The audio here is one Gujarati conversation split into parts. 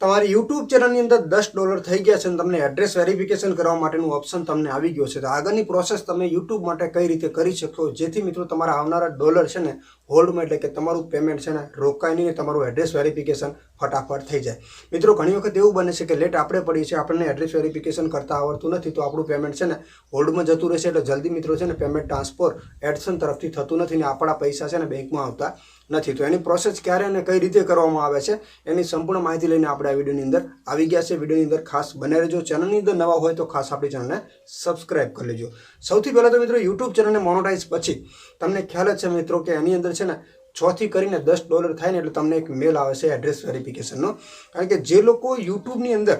તમારી યુટ્યુબ ચેનલની અંદર દસ ડોલર થઈ ગયા છે અને તમને એડ્રેસ વેરિફિકેશન કરવા માટેનું ઓપ્શન તમને આવી ગયો છે. તો આગળની પ્રોસેસ તમે યુટ્યુબ માટે કઈ રીતે કરી શકો જેથી મિત્રો તમારા આવનારા ડોલર છે ને હોલ્ડમાં એટલે કે તમારું પેમેન્ટ છે ને રોકાય નહીં તમારું એડ્રેસ વેરિફિકેશન ફટાફટ થઈ જાય. મિત્રો, ઘણી વખત એવું બને છે કે લેટ આપણે પડીએ છીએ, આપણને એડ્રેસ વેરિફિકેશન કરતા આવડતું નથી તો આપણું પેમેન્ટ છે ને હોલ્ડમાં જતું રહેશે એટલે જલ્દી મિત્રો છે ને પેમેન્ટ ટ્રાન્સફર એડસન તરફથી થતું નથી ને આપણા પૈસા છે ને બેંકમાં આવતા નથી. તો એની પ્રોસેસ ક્યારે અને કઈ રીતે કરવામાં આવે છે એની સંપૂર્ણ માહિતી લઈને આપણે આ વિડીયોની અંદર આવી ગયા છે વિડીયોની અંદર ખાસ બને રહેજો. ચેનલની અંદર નવા હોય તો ખાસ આપણી ચેનલને સબસ્ક્રાઇબ કરી લેજો. સૌથી પહેલાં તો મિત્રો યુટ્યુબ ચેનલને મોનોટાઈઝ પછી તમને ખ્યાલ જ છે મિત્રો કે એની અંદર છે ને, છ થી કરીને દસ ડોલર થાય ને એટલે તમને એક મેલ આવે છે એડ્રેસ વેરિફિકેશનનો કારણ કે જે લોકો યુટ્યુબની અંદર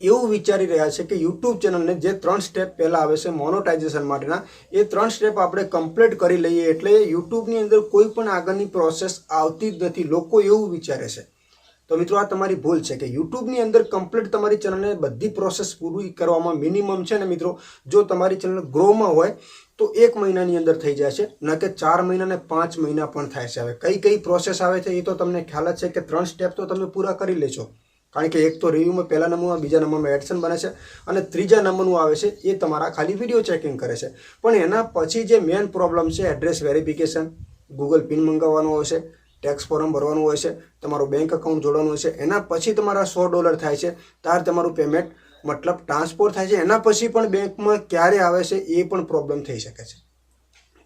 એવું વિચારી રહ્યા છે કે યુટ્યુબ ચેનલને જે ત્રણ સ્ટેપ પહેલાં આવે છે મોનોટાઇઝેશન માટેના, એ ત્રણ સ્ટેપ આપણે કમ્પ્લીટ કરી લઈએ એટલે યુટ્યુબની અંદર કોઈ પણ આગળની પ્રોસેસ આવતી જ નથી. લોકો એવું વિચારે છે. તો મિત્રો, આ તમારી ભૂલ છે કે યુટ્યુબની અંદર કમ્પ્લીટ તમારી ચેનલને બધી પ્રોસેસ પૂરી કરવામાં મિનિમમ છે ને મિત્રો? જો તમારી ચેનલ ગ્રોમાં હોય તો એક મહિનાની અંદર થઈ જાય છે ન કે ચાર મહિના ને પાંચ મહિના પણ થાય છે. હવે કઈ કઈ પ્રોસેસ આવે છે એ તો તમને ખ્યાલ જ છે કે ત્રણ સ્ટેપ તો તમે પૂરા કરી લેશો. કારણ કે એક તો રિવ્યુમાં પહેલા નંબરમાં, બીજા નંબરમાં એડસન બને છે અને ત્રીજા નંબરનું આવે છે એ તમારા ખાલી વીડિયો ચેકિંગ કરે છે. પણ એના પછી જે મેન પ્રોબ્લેમ છે એડ્રેસ વેરિફિકેશન ગૂગલ પિન મંગાવવાનું હોય છે ટેક્સ ફોર્મ ભરવાનું હોય છે, તમારું બેંક એકાઉન્ટ જોડવાનું હોય છે, એના પછી તમારા સો ડોલર થાય છે. ત્યાર તમારું પેમેન્ટ મતલબ ટ્રાન્સફર થાય છે, એના પછી પણ બેંકમાં ક્યારે આવે છે એ પણ પ્રોબ્લેમ થઈ શકે છે.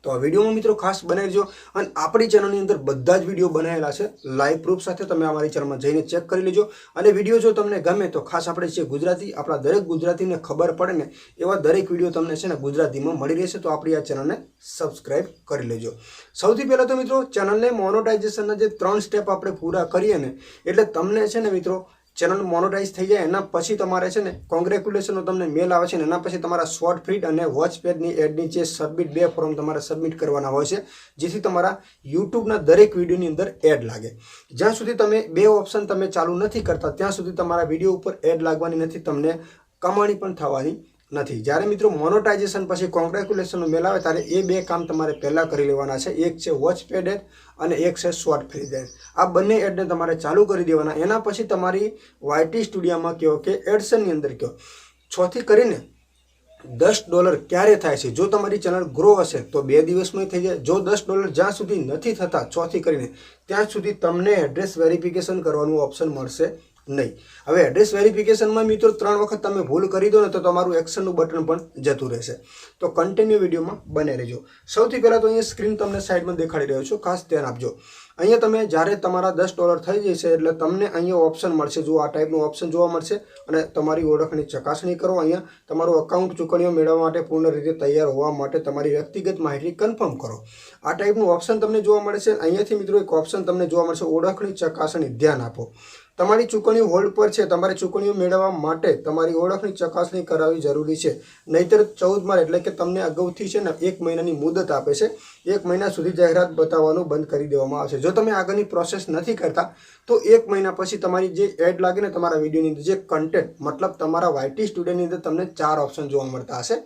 તો આ વિડીયોમાં મિત્રો ખાસ બનાવીજો અને આપણી ચેનલની અંદર બધા જ વીડિયો બનાવેલા છે. લાઈવ પ્રૂફ સાથે તમે અમારી ચેનલમાં જઈને ચેક કરી લેજો. અને વીડિયો જો તમને ગમે તો ખાસ આપણે છે ગુજરાતી, આપણા દરેક ગુજરાતીને ખબર પડે ને, એવા દરેક વીડિયો તમને છે ને ગુજરાતીમાં મળી રહેશે, તો આપણી આ ચેનલને સબસ્ક્રાઈબ કરી લેજો. સૌથી પહેલાં તો મિત્રો ચેનલને મોનોટાઇઝેશનના જે ત્રણ સ્ટેપ આપણે પૂરા કરીએ ને, એટલે તમને છે ને મિત્રો ચેનલ મોનોટાઇઝ થઈ જાય, એના પછી તમારે છે ને કોંગ્રેચ્યુલેશનનો તમને મેલ આવે છે ને, એના પછી તમારા શોર્ટ ફીડ અને વોચ પેજની એડની જે સબમિટ બે ફોર્મ તમારે સબમિટ કરવાના હોય છે, જેથી તમારા યુટ્યુબના દરેક વિડીયોની અંદર એડ લાગે. જ્યાં સુધી તમે બે ઓપ્શન તમે ચાલુ નથી કરતા, ત્યાં સુધી તમારા વીડિયો ઉપર એડ લાગવાની નથી, તમને કમાણી પણ થવાની નથી. જ્યારે મિત્રો મોનોટાઇઝેશન પછી કોંગ્રેચ્યુલેશનનો મેલ આવે, ત્યારે એ બે કામ તમારે પહેલાં કરી લેવાના છે. એક છે વોચ પેડ એડ અને એક છે શોર્ટ ફ્રી એડ આ બંને એડને તમારે ચાલુ કરી દેવાના. એના પછી તમારી વાયટી સ્ટુડિયોમાં કહો કે એડસનની અંદર કહો. છથી કરીને દસ ડોલર ક્યારે થાય છે? જો તમારી ચેનલ ગ્રો હશે, તો બે દિવસમાં થઈ જાય. જો દસ ડોલર જ્યાં સુધી નથી થતા, છથી કરીને ત્યાં સુધી તમને એડ્રેસ વેરિફિકેશન કરવાનું ઓપ્શન મળશે. નહીં. હવે એડ્રેસ વેરિફિકેશનમાં મિત્રો ત્રણ વખત તમે ભૂલ કરી દો ને તો તમારું એક્શનનું બટન પણ જતું રહેશે. તો કન્ટિન્યુ વિડીયોમાં બને રહેજો. સૌથી પહેલાં તો અહીંયા સ્ક્રીન તમને સાઈડમાં દેખાડી રહ્યો છું. ખાસ ધ્યાન આપજો. અહીંયા તમે જ્યારે તમારા દસ ડોલર થઈ જશે એટલે તમને અહીંયા ઓપ્શન મળશે. જો આ ટાઈપનું ઓપ્શન જોવા મળશે અને તમારી ઓળખની ચકાસણી કરો. અહીંયા તમારું અકાઉન્ટ ચૂકવણીઓ મેળવવા માટે પૂર્ણ રીતે તૈયાર હોવા માટે તમારી વ્યક્તિગત માહિતી કન્ફર્મ કરો. આ ટાઈપનું ઓપ્શન તમને જોવા મળે છે. અહીંયાથી મિત્રો એક ઓપ્શન તમને જોવા મળશે. ઓળખની ચકાસણી ધ્યાન આપો. તમારી ચૂકવણી હોલ્ડ પર છે, તમારે ચૂકવણીઓ મેળવવા માટે તમારી ઓળખની ચકાસણી કરાવવી જરૂરી છે. નહીતર ચૌદ માર એટલે કે તમને અગાઉથી છે ને એક મહિનાની મુદત આપે છે. એક મહિના સુધી જાહેરાત બતાવવાનું બંધ કરી દેવામાં આવશે. જો તમે આગળની પ્રોસેસ નથી કરતા, તો એક મહિના પછી તમારી જે એડ લાગે ને તમારા વિડીયોની અંદર, જે કન્ટેન્ટ મતલબ તમારા વાયટી સ્ટુડિયોની અંદર તમને ચાર ઓપ્શન જોવા મળતા હશે.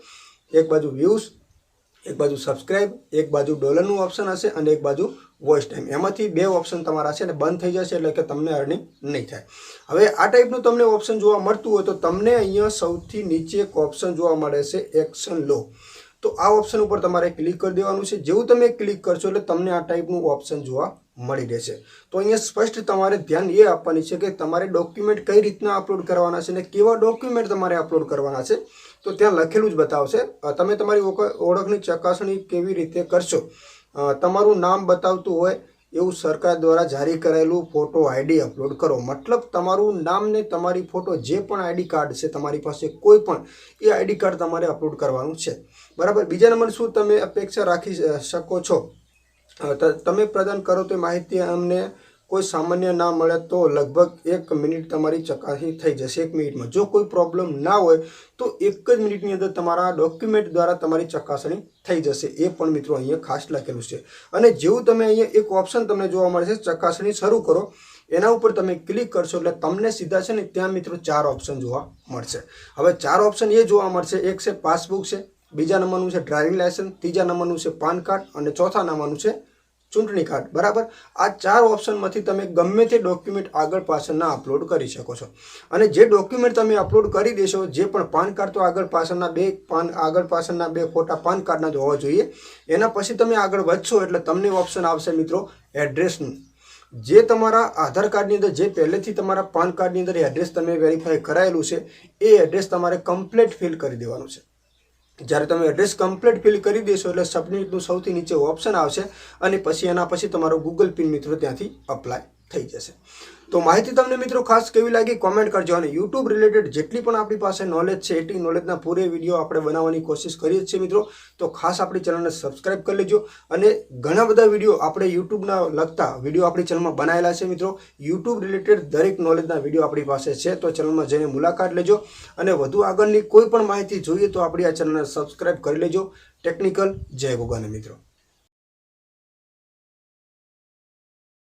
એક બાજુ વ્યૂઝ એક બાજુ સબસ્ક્રાઇબ એક બાજુ ડોલરનું ઓપ્શન હશે અને એક બાજુ વોઇસ ટાઈમ એમાંથી બે ઓપ્શન તમારા છે ને બંધ થઈ જશે એટલે કે તમને અર્નિંગ નહીં થાય. હવે આ ટાઈપનું તમને ઓપ્શન જોવા મળતું હોય તો તમને અહીંયા સૌથી નીચે એક ઓપ્શન જોવા મળે છે એક્શન લો તો આ ઓપ્શન ઉપર તમારે ક્લિક કરી દેવાનું છે. જેવું તમે ક્લિક કરશો એટલે તમને આ ટાઈપનું ઓપ્શન જોવા મળી રહેશે. તો અહીંયા સ્પષ્ટ તમારે ધ્યાન એ આપવાની છે કે તમારે ડોક્યુમેન્ટ કઈ રીતના અપલોડ કરવાના છે અને કેવા ડોક્યુમેન્ટ તમારે અપલોડ કરવાના છે. તો ત્યાં લખેલું જ બતાવશે તમે તમારી ઓળખની ચકાસણી કેવી રીતે કરશો? તમારું નામ બતાવતું હોય એવું સરકાર દ્વારા જારી કરાયેલું ફોટો આઈડી અપલોડ કરો. મતલબ તમારું નામ ને તમારી ફોટો જે પણ આઈડી કાર્ડ છે તમારી પાસે કોઈ પણ, એ આઈડી કાર્ડ તમારે અપલોડ કરવાનું છે. બરાબર? બીજા નંબર શું તમે અપેક્ષા રાખી શકો છો? તમે પ્રદાન કરો તે માહિતી અમને કોઈ સામાન્ય ના મળે તો લગભગ એક મિનિટ તમારી ચકાસણી થઈ જશે, એક મિનિટમાં. જો કોઈ પ્રોબ્લેમ ના હોય, તો એક જ મિનિટની અંદર તમારા ડોક્યુમેન્ટ દ્વારા તમારી ચકાસણી થઈ જશે. એ પણ મિત્રો અહીંયા ખાસ લખેલું છે. અને જેવું તમે અહીંયા એક ઓપ્શન તમને જોવા મળે છે, ચકાસણી શરૂ કરો, એના ઉપર તમે ક્લિક કરશો એટલે તમને સીધા છે ને ત્યાં મિત્રો ચાર ઓપ્શન જોવા મળશે. હવે ચાર ઓપ્શન એ જોવા મળશે. એક છે પાસબુક છે, બીજા નંબરનું છે ડ્રાઇવિંગ લાયસન્સ ત્રીજા નંબરનું છે પાન કાર્ડ અને ચોથા નંબરનું છે ચૂંટણી કાર્ડ. બરાબર? આ ચાર ઓપ્શનમાંથી તમે ગમે તે ડોક્યુમેન્ટ આગળ પાછળના અપલોડ કરી શકો છો. અને જે ડોક્યુમેન્ટ તમે અપલોડ કરી દેશો, જે પણ પાન કાર્ડ તો આગળ પાછળના બે પાન, આગળ પાછળના બે ફોટા પાન કાર્ડના જ હોવા જોઈએ. એના પછી તમે આગળ વધશો એટલે તમને ઓપ્શન આવશે મિત્રો એડ્રેસનું જે તમારા આધાર કાર્ડની અંદર, જે પહેલેથી તમારા પાન કાર્ડની અંદર એડ્રેસ તમે વેરીફાઈ કરાયેલું છે, એ એડ્રેસ તમારે કમ્પ્લીટ ફિલ કરી દેવાનું છે. જ્યારે તમે એડ્રેસ કમ્પ્લીટ ફિલ કરી દેશો એટલે સબમિટનું સૌથી નીચે ઓપ્શન આવશે અને પછી એના પછી તમારો ગૂગલ પિન મિત્રો ત્યાંથી અપ્લાય થઈ જશે. તો માહિતી તમને મિત્રો ખાસ કેવી લાગી કોમેન્ટ કરજો અને યુટ્યુબ રિલેટેડ જેટલી પણ આપણી પાસે નોલેજ છે, એટલી નોલેજના પૂરે વીડિયો આપણે બનાવવાની કોશિશ કરીએ છીએ મિત્રો. તો ખાસ આપણી ચેનલને સબસ્ક્રાઇબ કરી લેજો અને ઘણા બધા વીડિયો આપણે યુટ્યુબના લગતા વીડિયો આપણી ચેનલમાં બનાવેલા છે મિત્રો. યુટ્યુબ રિલેટેડ દરેક નોલેજના વીડિયો આપણી પાસે છે, તો ચેનલમાં જઈને મુલાકાત લેજો અને વધુ આગળની કોઈ પણ માહિતી જોઈએ તો આપણી આ ચેનલને સબસ્ક્રાઇબ કરી લેજો. ટેકનિકલ જય ગોગાને મિત્રો.